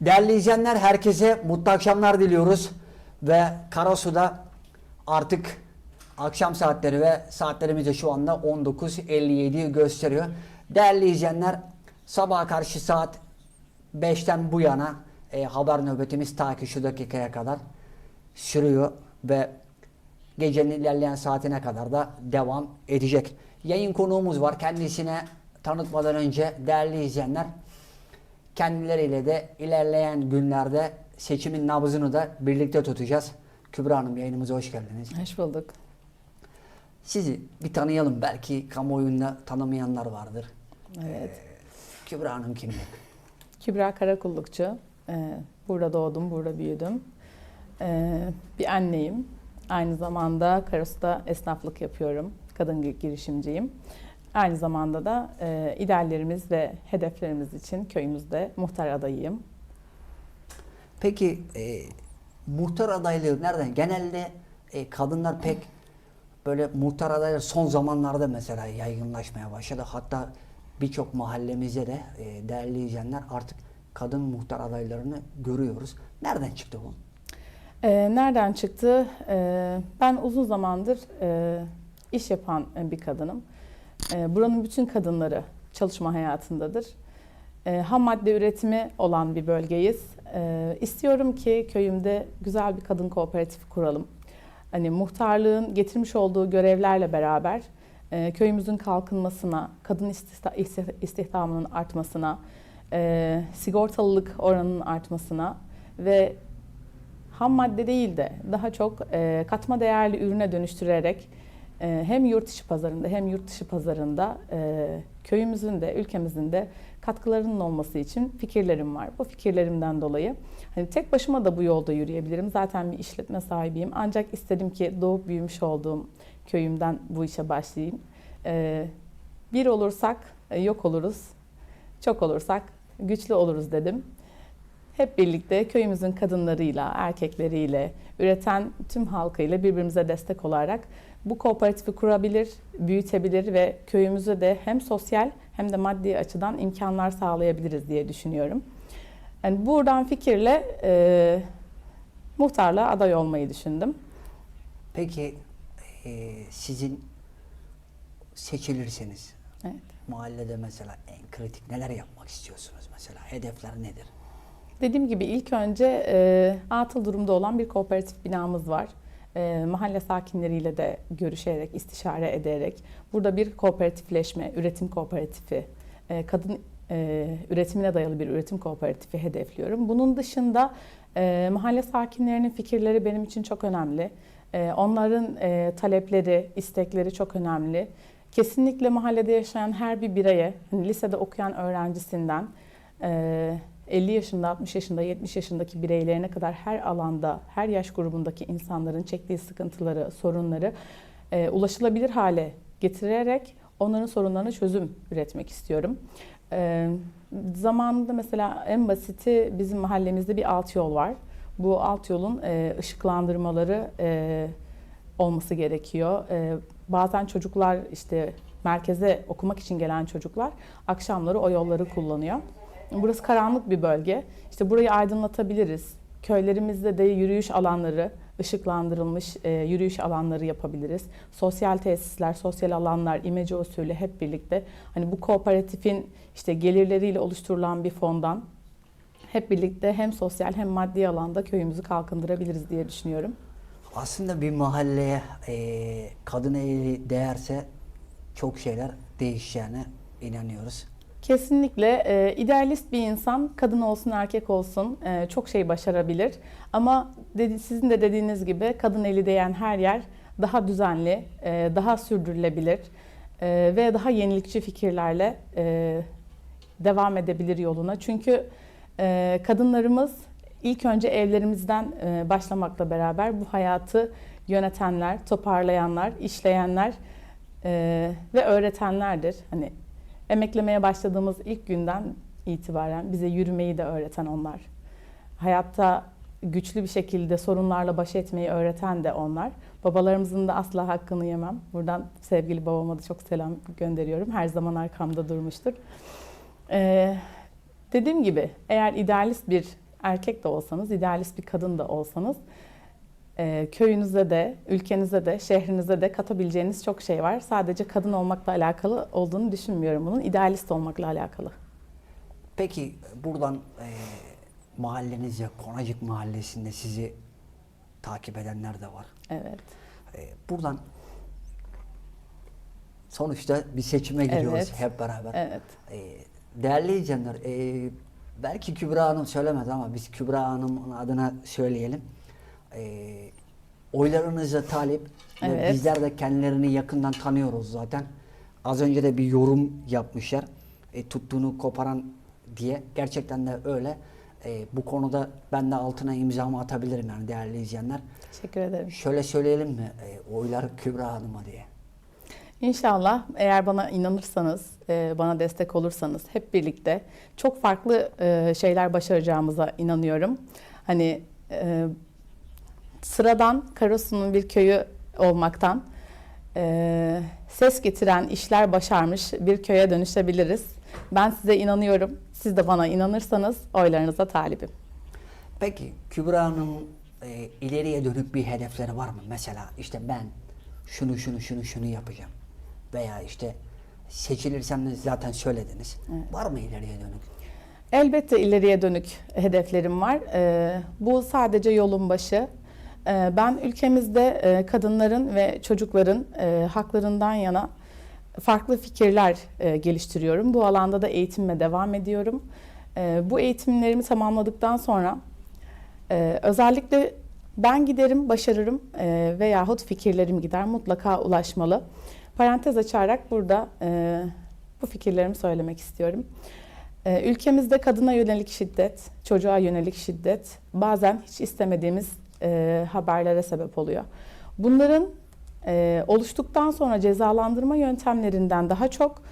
Değerli izleyenler herkese mutlu akşamlar diliyoruz. Ve Karasu'da artık akşam saatleri ve saatlerimiz de şu anda 19.57'yi gösteriyor. Değerli izleyenler sabaha karşı saat 5'ten bu yana e, haber nöbetimiz ta ki şu dakikaya kadar sürüyor ve gecenin ilerleyen saatine kadar da devam edecek. Yayın konuğumuz var. Kendisine tanıtmadan önce değerli izleyenler kendileriyle de ilerleyen günlerde seçimin nabzını da birlikte tutacağız. Kübra Hanım yayınımıza hoş geldiniz. Hoş bulduk. Sizi bir tanıyalım. Belki kamuoyunda tanımayanlar vardır. Evet. Kübra Hanım kimdir? Kübra Karakullukçu. Ee, burada doğdum, burada büyüdüm. Ee, bir anneyim. Aynı zamanda Karasu'da esnaflık yapıyorum. Kadın gi- girişimciyim. Aynı zamanda da e, ideallerimiz ve hedeflerimiz için köyümüzde muhtar adayıyım. Peki e, muhtar adaylığı nereden? Genelde e, kadınlar pek böyle muhtar adayları son zamanlarda mesela yaygınlaşmaya başladı. Hatta birçok mahallemizde de e, değerli izleyenler artık kadın muhtar adaylarını görüyoruz. Nereden çıktı bu? Ee, nereden çıktı? Ee, ben uzun zamandır e, iş yapan bir kadınım. Ee, buranın bütün kadınları çalışma hayatındadır. Ee, ham madde üretimi olan bir bölgeyiz. Ee, istiyorum ki köyümde güzel bir kadın kooperatifi kuralım. Hani muhtarlığın getirmiş olduğu görevlerle beraber e, köyümüzün kalkınmasına, kadın istihda- istih- istihdamının artmasına, e, sigortalılık oranının artmasına ve ham madde değil de daha çok e, katma değerli ürüne dönüştürerek hem yurt içi pazarında hem yurt dışı pazarında e, köyümüzün de ülkemizin de katkılarının olması için fikirlerim var. Bu fikirlerimden dolayı hani tek başıma da bu yolda yürüyebilirim. Zaten bir işletme sahibiyim. Ancak istedim ki doğup büyümüş olduğum köyümden bu işe başlayayım. E, bir olursak e, yok oluruz. Çok olursak güçlü oluruz dedim. Hep birlikte köyümüzün kadınlarıyla, erkekleriyle, üreten tüm halkıyla birbirimize destek olarak bu kooperatifi kurabilir, büyütebilir ve köyümüze de hem sosyal hem de maddi açıdan imkanlar sağlayabiliriz diye düşünüyorum. Yani buradan fikirle e, muhtarlığa aday olmayı düşündüm. Peki e, sizin seçilirseniz Evet. mahallede mesela en kritik neler yapmak istiyorsunuz mesela? Hedefler nedir? Dediğim gibi ilk önce e, atıl durumda olan bir kooperatif binamız var. E, mahalle sakinleriyle de görüşerek, istişare ederek burada bir kooperatifleşme, üretim kooperatifi, e, kadın e, üretimine dayalı bir üretim kooperatifi hedefliyorum. Bunun dışında mahalle sakinlerinin fikirleri benim için çok önemli. Onların talepleri, istekleri çok önemli. Kesinlikle mahallede yaşayan her bir bireye, hani lisede okuyan öğrencisinden, 50 yaşında, 60 yaşında, 70 yaşındaki bireylerine kadar her alanda, her yaş grubundaki insanların çektiği sıkıntıları, sorunları e, ulaşılabilir hale getirerek onların sorunlarına çözüm üretmek istiyorum. E, zamanında mesela en basiti bizim mahallemizde bir alt yol var. Bu alt yolun e, ışıklandırmaları e, olması gerekiyor. E, bazen çocuklar işte merkeze okumak için gelen çocuklar akşamları o yolları kullanıyor. Burası karanlık bir bölge. İşte burayı aydınlatabiliriz. Köylerimizde de yürüyüş alanları, ışıklandırılmış e, yürüyüş alanları yapabiliriz. Sosyal tesisler, sosyal alanlar, imece usulü hep birlikte hani bu kooperatifin işte gelirleriyle oluşturulan bir fondan hep birlikte hem sosyal hem maddi alanda köyümüzü kalkındırabiliriz diye düşünüyorum. Aslında bir mahalleye e, kadın eli değerse çok şeyler değişeceğine inanıyoruz. Kesinlikle e, idealist bir insan kadın olsun erkek olsun e, çok şey başarabilir. Ama dedi, sizin de dediğiniz gibi kadın eli değen her yer daha düzenli, e, daha sürdürülebilir e, ve daha yenilikçi fikirlerle e, devam edebilir yoluna. Çünkü e, kadınlarımız ilk önce evlerimizden e, başlamakla beraber bu hayatı yönetenler, toparlayanlar, işleyenler e, ve öğretenlerdir. Hani Emeklemeye başladığımız ilk günden itibaren bize yürümeyi de öğreten onlar. Hayatta güçlü bir şekilde sorunlarla baş etmeyi öğreten de onlar. Babalarımızın da asla hakkını yemem. Buradan sevgili babama da çok selam gönderiyorum. Her zaman arkamda durmuştur. Ee, dediğim gibi eğer idealist bir erkek de olsanız, idealist bir kadın da olsanız e, köyünüze de, ülkenize de, şehrinize de katabileceğiniz çok şey var. Sadece kadın olmakla alakalı olduğunu düşünmüyorum bunun. İdealist olmakla alakalı. Peki buradan e, mahallenizce Konacık Mahallesi'nde sizi takip edenler de var. Evet. E, buradan sonuçta bir seçime giriyoruz Evet. hep beraber. Evet. E, değerli izleyenler, e, belki Kübra Hanım söylemedi ama biz Kübra Hanım'ın adına söyleyelim. E, oylarınıza talip ve Evet. bizler de kendilerini yakından tanıyoruz zaten. Az önce de bir yorum yapmışlar. E, tuttuğunu koparan diye. Gerçekten de öyle. E, bu konuda ben de altına imzamı atabilirim yani değerli izleyenler. Teşekkür ederim. Şöyle söyleyelim mi? E, oylar Kübra Hanım'a diye. İnşallah eğer bana inanırsanız, e, bana destek olursanız hep birlikte çok farklı e, şeyler başaracağımıza inanıyorum. Hani e, sıradan Karasu'nun bir köyü olmaktan e, ses getiren işler başarmış bir köye dönüşebiliriz. Ben size inanıyorum. Siz de bana inanırsanız oylarınıza talibim. Peki Kübra Hanım e, ileriye dönük bir hedefleri var mı? Mesela işte ben şunu şunu şunu şunu yapacağım. Veya işte seçilirsem de zaten söylediniz. Var mı ileriye dönük? Elbette ileriye dönük hedeflerim var. Ee, bu sadece yolun başı. Ee, ben ülkemizde e, kadınların ve çocukların e, haklarından yana farklı fikirler e, geliştiriyorum. Bu alanda da eğitimime devam ediyorum. E, bu eğitimlerimi tamamladıktan sonra özellikle ben giderim, başarırım veyahut fikirlerim gider mutlaka ulaşmalı. Parantez açarak burada bu fikirlerimi söylemek istiyorum. Ee, Ülkemizde kadına yönelik şiddet, çocuğa yönelik şiddet bazen hiç istemediğimiz e, haberlere sebep oluyor. Bunların e, oluştuktan sonra cezalandırma yöntemlerinden daha çok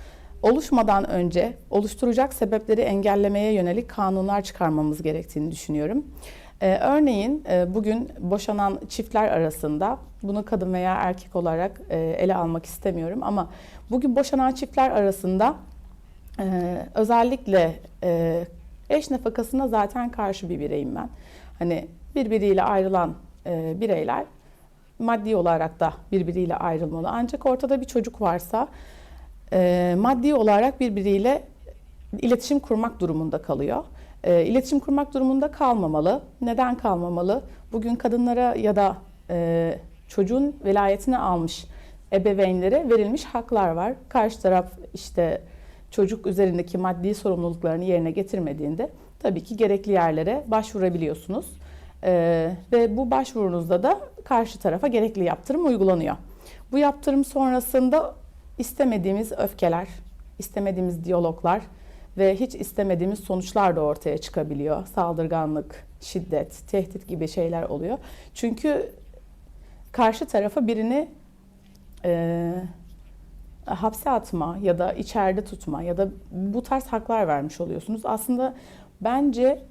oluşmadan önce oluşturacak sebepleri engellemeye yönelik kanunlar çıkarmamız gerektiğini düşünüyorum. Ee, örneğin e, bugün boşanan çiftler arasında bunu kadın veya erkek olarak e, ele almak istemiyorum ama bugün boşanan çiftler arasında ee, özellikle e, eş nafakasına zaten karşı bir bireyim ben. Hani birbiriyle ayrılan e, bireyler maddi olarak da birbiriyle ayrılmalı. Ancak ortada bir çocuk varsa e, maddi olarak birbiriyle iletişim kurmak durumunda kalıyor. E, iletişim kurmak durumunda kalmamalı. Neden kalmamalı? Bugün kadınlara ya da e, çocuğun velayetini almış ebeveynlere verilmiş haklar var. Karşı taraf işte çocuk üzerindeki maddi sorumluluklarını yerine getirmediğinde tabii ki gerekli yerlere başvurabiliyorsunuz. Ee, ve bu başvurunuzda da karşı tarafa gerekli yaptırım uygulanıyor. Bu yaptırım sonrasında istemediğimiz öfkeler, istemediğimiz diyaloglar ve hiç istemediğimiz sonuçlar da ortaya çıkabiliyor. Saldırganlık, şiddet, tehdit gibi şeyler oluyor. Çünkü karşı tarafa birini e, hapse atma ya da içeride tutma ya da bu tarz haklar vermiş oluyorsunuz. Aslında bence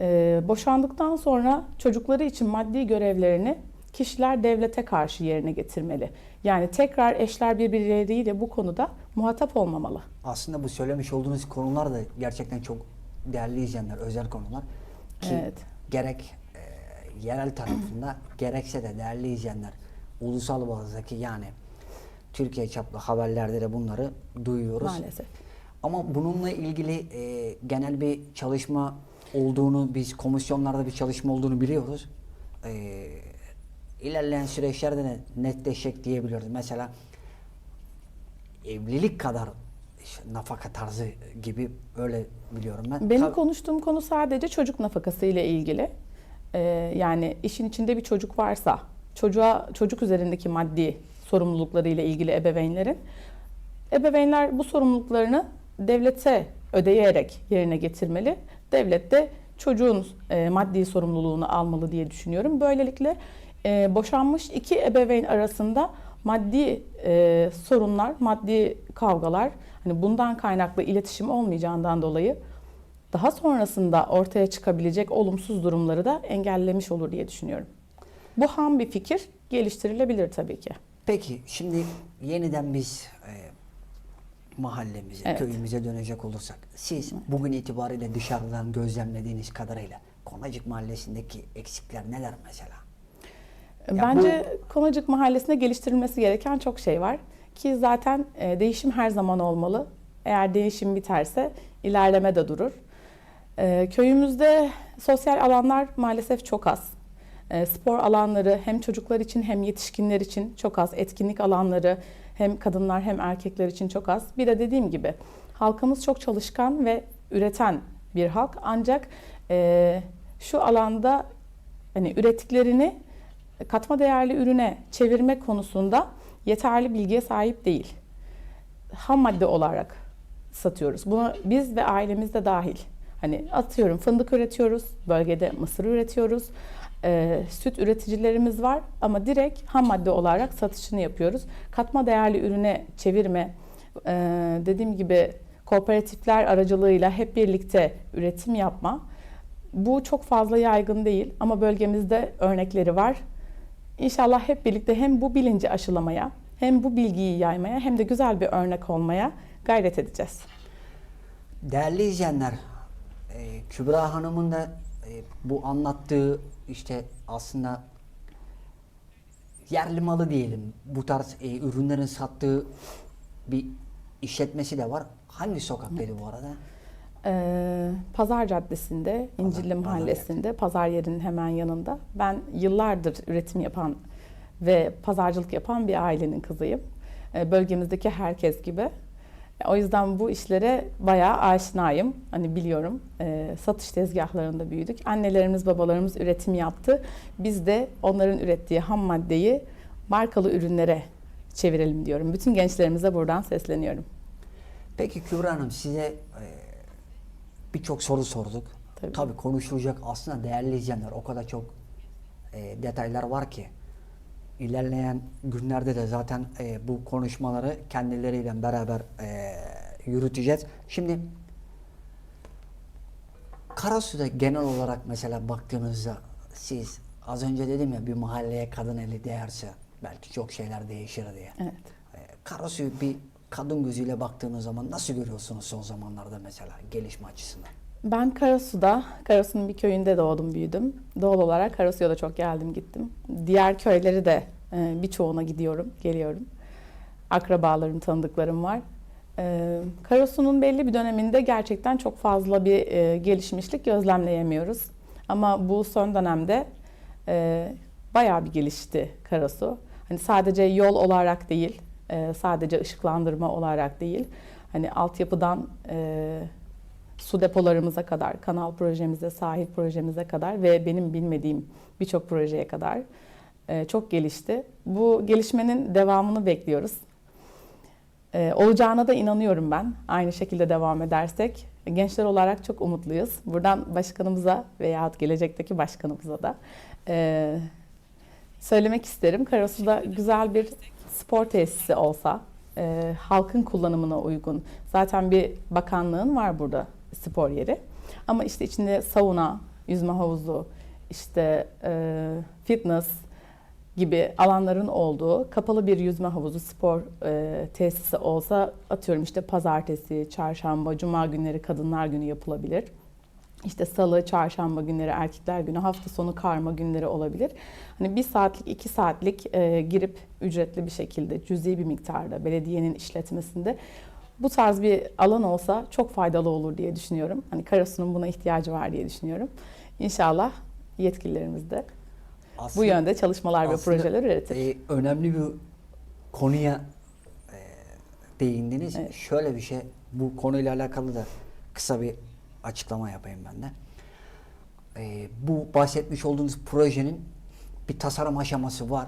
e, boşandıktan sonra çocukları için maddi görevlerini kişiler devlete karşı yerine getirmeli. Yani tekrar eşler birbirleriyle bu konuda muhatap olmamalı. Aslında bu söylemiş olduğunuz konular da gerçekten çok değerli izleyenler, özel konular. Ki Evet. gerek e, yerel tarafında gerekse de değerli izleyenler ulusal bazdaki yani Türkiye çaplı haberlerde de bunları duyuyoruz. Maalesef. Ama bununla ilgili e, genel bir çalışma olduğunu, biz komisyonlarda bir çalışma olduğunu biliyoruz. E, ilerleyen süreçlerde de netleşecek diyebiliyoruz. Mesela evlilik kadar işte nafaka tarzı gibi öyle biliyorum ben. Benim Tabii- konuştuğum konu sadece çocuk nafakası ile ilgili. Ee, yani işin içinde bir çocuk varsa çocuğa çocuk üzerindeki maddi sorumlulukları ile ilgili ebeveynlerin ebeveynler bu sorumluluklarını devlete ödeyerek yerine getirmeli. Devlet de çocuğun e, maddi sorumluluğunu almalı diye düşünüyorum. Böylelikle e, boşanmış iki ebeveyn arasında maddi e, sorunlar, maddi kavgalar, hani bundan kaynaklı iletişim olmayacağından dolayı daha sonrasında ortaya çıkabilecek olumsuz durumları da engellemiş olur diye düşünüyorum. Bu ham bir fikir, geliştirilebilir tabii ki. Peki şimdi yeniden biz e, mahallemize, Evet. köyümüze dönecek olursak siz bugün itibariyle dışarıdan gözlemlediğiniz kadarıyla Konacık Mahallesi'ndeki eksikler neler mesela? Bence Konacık Mahallesi'nde geliştirilmesi gereken çok şey var. Ki zaten e, değişim her zaman olmalı. Eğer değişim biterse ilerleme de durur. E, köyümüzde sosyal alanlar maalesef çok az. E, spor alanları hem çocuklar için hem yetişkinler için çok az. Etkinlik alanları hem kadınlar hem erkekler için çok az. Bir de dediğim gibi halkımız çok çalışkan ve üreten bir halk. Ancak e, şu alanda hani ürettiklerini katma değerli ürüne çevirme konusunda yeterli bilgiye sahip değil. Ham madde olarak satıyoruz. Bunu biz ve ailemiz de dahil. Hani atıyorum fındık üretiyoruz, bölgede mısır üretiyoruz, e, süt üreticilerimiz var ama direkt ham madde olarak satışını yapıyoruz. Katma değerli ürüne çevirme, e, dediğim gibi kooperatifler aracılığıyla hep birlikte üretim yapma. Bu çok fazla yaygın değil ama bölgemizde örnekleri var. İnşallah hep birlikte hem bu bilinci aşılamaya, hem bu bilgiyi yaymaya, hem de güzel bir örnek olmaya gayret edeceğiz. Değerli izleyenler, e, Kübra Hanım'ın da e, bu anlattığı işte aslında yerli malı diyelim. Bu tarz e, ürünlerin sattığı bir işletmesi de var. Hangi sokaktaydı bu arada? Ee, Pazar Caddesi'nde, İncilli Pazar Mahallesi'nde, pazar yerinin hemen yanında. Ben yıllardır üretim yapan ve pazarcılık yapan bir ailenin kızıyım. Ee, bölgemizdeki herkes gibi. O yüzden bu işlere bayağı aşinayım. Hani biliyorum. Ee, satış tezgahlarında büyüdük. Annelerimiz, babalarımız üretim yaptı. Biz de onların ürettiği ham maddeyi markalı ürünlere çevirelim diyorum. Bütün gençlerimize buradan sesleniyorum. Peki Kübra Hanım size e, birçok soru sorduk. Tabii. Tabii konuşulacak aslında değerli izleyenler o kadar çok e, detaylar var ki ilerleyen günlerde de zaten e, bu konuşmaları kendileriyle beraber e, yürüteceğiz. Şimdi Karasu'da genel olarak mesela baktığınızda siz az önce dedim ya bir mahalleye kadın eli değerse belki çok şeyler değişir diye. Evet. E, Karasu'yu bir kadın gözüyle baktığınız zaman nasıl görüyorsunuz son zamanlarda mesela gelişme açısından? Ben Karasu'da, Karasu'nun bir köyünde doğdum, büyüdüm. Doğal olarak Karasu'ya da çok geldim, gittim. Diğer köyleri de e, birçoğuna gidiyorum, geliyorum. Akrabalarım, tanıdıklarım var. E, Karasu'nun belli bir döneminde gerçekten çok fazla bir e, gelişmişlik gözlemleyemiyoruz. Ama bu son dönemde e, bayağı bir gelişti Karasu. Hani sadece yol olarak değil, e, sadece ışıklandırma olarak değil. Hani altyapıdan e, su depolarımıza kadar, kanal projemize, sahil projemize kadar ve benim bilmediğim birçok projeye kadar e, çok gelişti. Bu gelişmenin devamını bekliyoruz. E, olacağına da inanıyorum ben. Aynı şekilde devam edersek. Gençler olarak çok umutluyuz. Buradan başkanımıza veya gelecekteki başkanımıza da e, söylemek isterim. Karasu'da güzel bir spor tesisi olsa, halkın kullanımına uygun. Zaten bir bakanlığın var burada spor yeri. Ama işte içinde sauna, yüzme havuzu, işte e, fitness gibi alanların olduğu kapalı bir yüzme havuzu spor e, tesisi olsa atıyorum işte pazartesi, çarşamba, cuma günleri kadınlar günü yapılabilir. İşte salı, çarşamba günleri erkekler günü, hafta sonu karma günleri olabilir. Hani bir saatlik, iki saatlik e, girip ücretli bir şekilde cüzi bir miktarda belediyenin işletmesinde bu tarz bir alan olsa çok faydalı olur diye düşünüyorum. Hani Karasu'nun buna ihtiyacı var diye düşünüyorum. İnşallah yetkililerimiz de bu Aslında- yönde çalışmalar ve projeler üretir. e, önemli bir konuya e, değindiniz. Evet. Şöyle bir şey, bu konuyla alakalı da kısa bir açıklama yapayım ben de. E, bu bahsetmiş olduğunuz projenin bir tasarım aşaması var.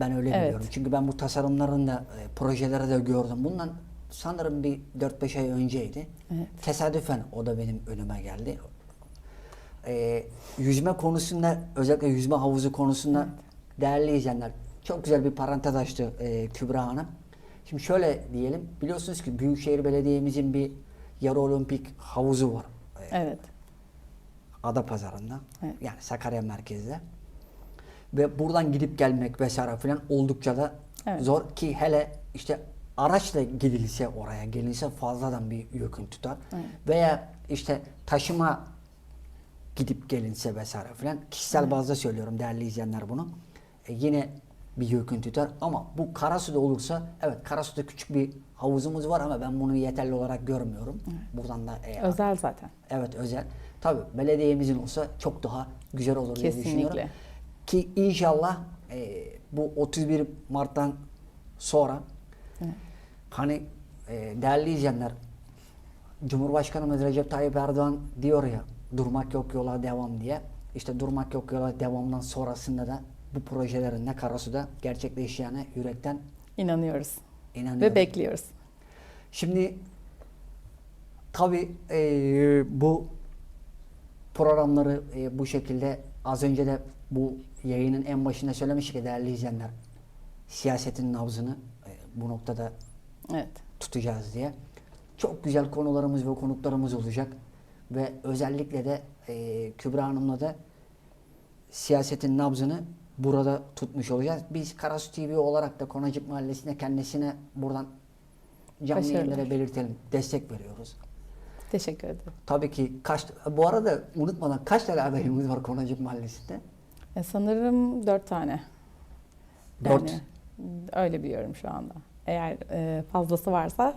Ben öyle Evet. biliyorum. Çünkü ben bu tasarımların da e, projeleri de gördüm. Bundan sanırım bir 4-5 ay önceydi. Evet. Tesadüfen o da benim önüme geldi. Ee, yüzme konusunda özellikle yüzme havuzu konusunda değerli izleyenler çok güzel bir parantez açtı e, Kübra Hanım. Şimdi şöyle diyelim biliyorsunuz ki Büyükşehir Belediye'mizin bir yarı olimpik havuzu var. e, Evet. Adapazarı'nda. Evet. Yani Sakarya merkezde. Ve buradan gidip gelmek vesaire filan oldukça da Evet. zor ki hele işte araçla gidilse oraya gelinse fazladan bir yükün tutar. Evet. Veya işte taşıma gidip gelinse vesaire filan. Kişisel bazda söylüyorum değerli izleyenler bunu. E, yine bir yükün tutar ama bu Karasu'da olursa evet Karasu'da küçük bir havuzumuz var ama ben bunu yeterli olarak görmüyorum. Buradan da e, Özel zaten. Evet özel. Tabii belediyemizin olsa çok daha güzel olur diye Kesinlikle. düşünüyorum. Ki inşallah e, bu 31 Mart'tan sonra hani e, değerli izleyenler Cumhurbaşkanımız Recep Tayyip Erdoğan diyor ya durmak yok yola devam diye. İşte durmak yok yola devamdan sonrasında da bu projelerin ne Karasu'da gerçekleşeceğine yürekten İnanıyoruz. inanıyorum. Ve bekliyoruz. Şimdi tabi bu programları e, bu şekilde az önce de bu yayının en başında söylemiştik ki değerli izleyenler siyasetin nabzını e, bu noktada Evet. tutacağız diye. Çok güzel konularımız ve konuklarımız olacak. Ve özellikle de e, Kübra Hanım'la da siyasetin nabzını burada tutmuş olacağız. Biz Karasu TV olarak da Konacık Mahallesi'ne kendisine buradan canlı Başarılar. yayınlara belirtelim. Destek veriyoruz. Teşekkür ederim. Tabii ki kaç bu arada unutmadan kaç tane adayımız var Konacık Mahallesi'nde? E, sanırım dört tane. Dört. Yani, öyle biliyorum şu anda. Eğer e, fazlası varsa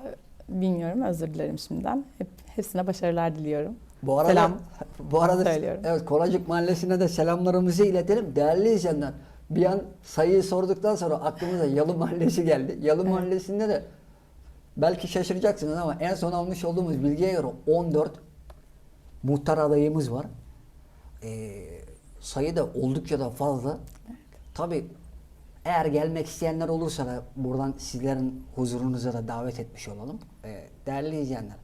bilmiyorum özür dilerim şimdiden. Hep, hepsine başarılar diliyorum. Bu arada Selam bu arada söylüyorum. evet Konacık Mahallesi'ne de selamlarımızı iletelim. Değerli izleyenler bir an sayıyı sorduktan sonra aklımıza Yalı Mahallesi geldi. Yalı Evet. Mahallesi'nde de belki şaşıracaksınız ama en son almış olduğumuz bilgiye göre 14 muhtar adayımız var. Ee, sayı da oldukça da fazla. Tabii eğer gelmek isteyenler olursa da buradan sizlerin huzurunuza da davet etmiş olalım. Ee, değerli izleyenler,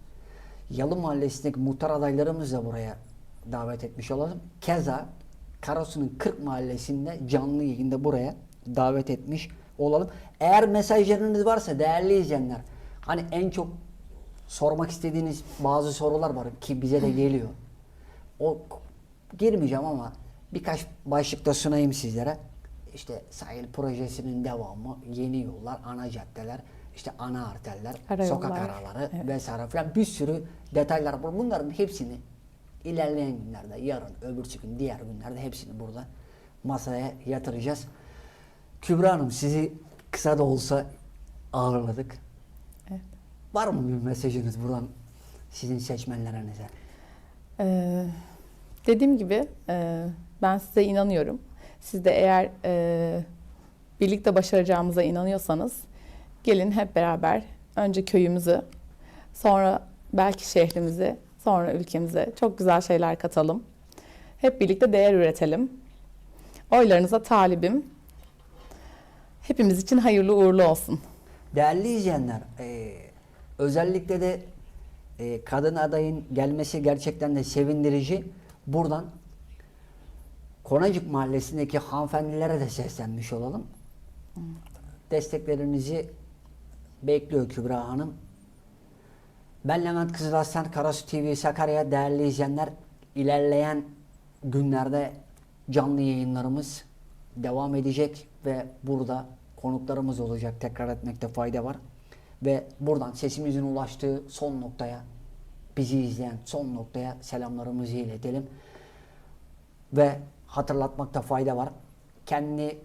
Yalı Mahallesi'ndeki muhtar adaylarımızı da buraya davet etmiş olalım. Keza Karasu'nun 40 mahallesinde canlı yayında buraya davet etmiş olalım. Eğer mesajlarınız varsa değerli izleyenler, hani en çok sormak istediğiniz bazı sorular var ki bize de geliyor. O girmeyeceğim ama birkaç başlıkta sunayım sizlere. İşte sahil projesinin devamı, yeni yollar, ana caddeler, işte ana arterler, Arayollar, sokak araları evet. vesaire falan bir sürü detaylar var. Bunların hepsini ilerleyen günlerde, yarın, öbürsü gün, diğer günlerde hepsini burada masaya yatıracağız. Kübra Hanım sizi kısa da olsa ağırladık. Evet. Var mı bir mesajınız buradan sizin seçmenlerinize? Ee, dediğim gibi e, ben size inanıyorum. Siz de eğer e, birlikte başaracağımıza inanıyorsanız gelin hep beraber önce köyümüzü, sonra belki şehrimizi, sonra ülkemize çok güzel şeyler katalım. Hep birlikte değer üretelim. Oylarınıza talibim. Hepimiz için hayırlı uğurlu olsun. Değerli izleyenler, e, özellikle de e, kadın adayın gelmesi gerçekten de sevindirici. Buradan Konacık Mahallesi'ndeki hanımefendilere de seslenmiş olalım. Desteklerinizi bekliyor Kübra Hanım. Ben Levent Kızılaslan, Karasu TV Sakarya değerli izleyenler. ilerleyen günlerde canlı yayınlarımız devam edecek ve burada konuklarımız olacak. Tekrar etmekte fayda var. Ve buradan sesimizin ulaştığı son noktaya, bizi izleyen son noktaya selamlarımızı iletelim. Ve hatırlatmakta fayda var. Kendi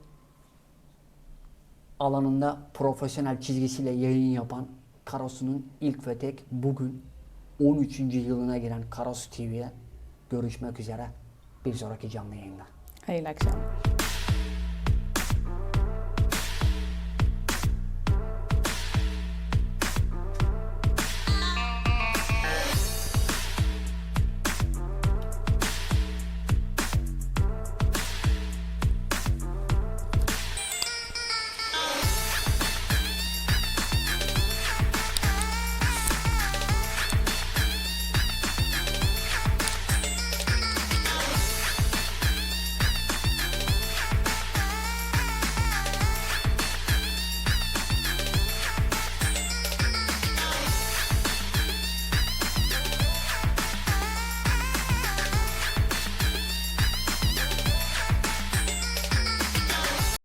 alanında profesyonel çizgisiyle yayın yapan Karasu'nun ilk ve tek bugün 13. yılına giren Karasu TV'ye görüşmek üzere bir sonraki canlı yayında. Hayırlı akşamlar.